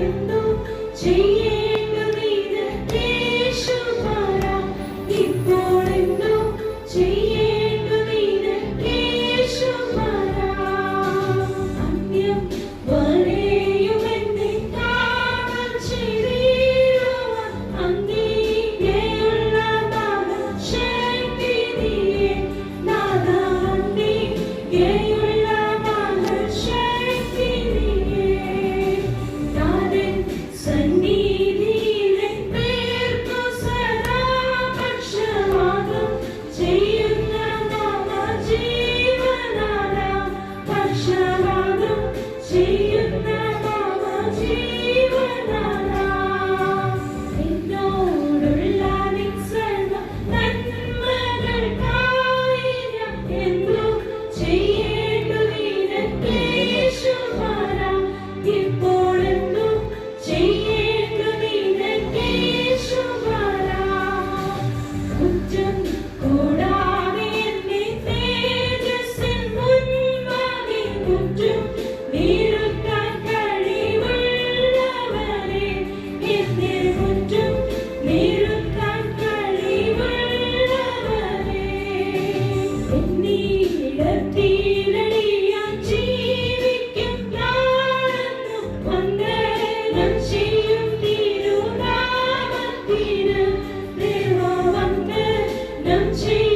എന്നും ചെയ്യും. Jesus.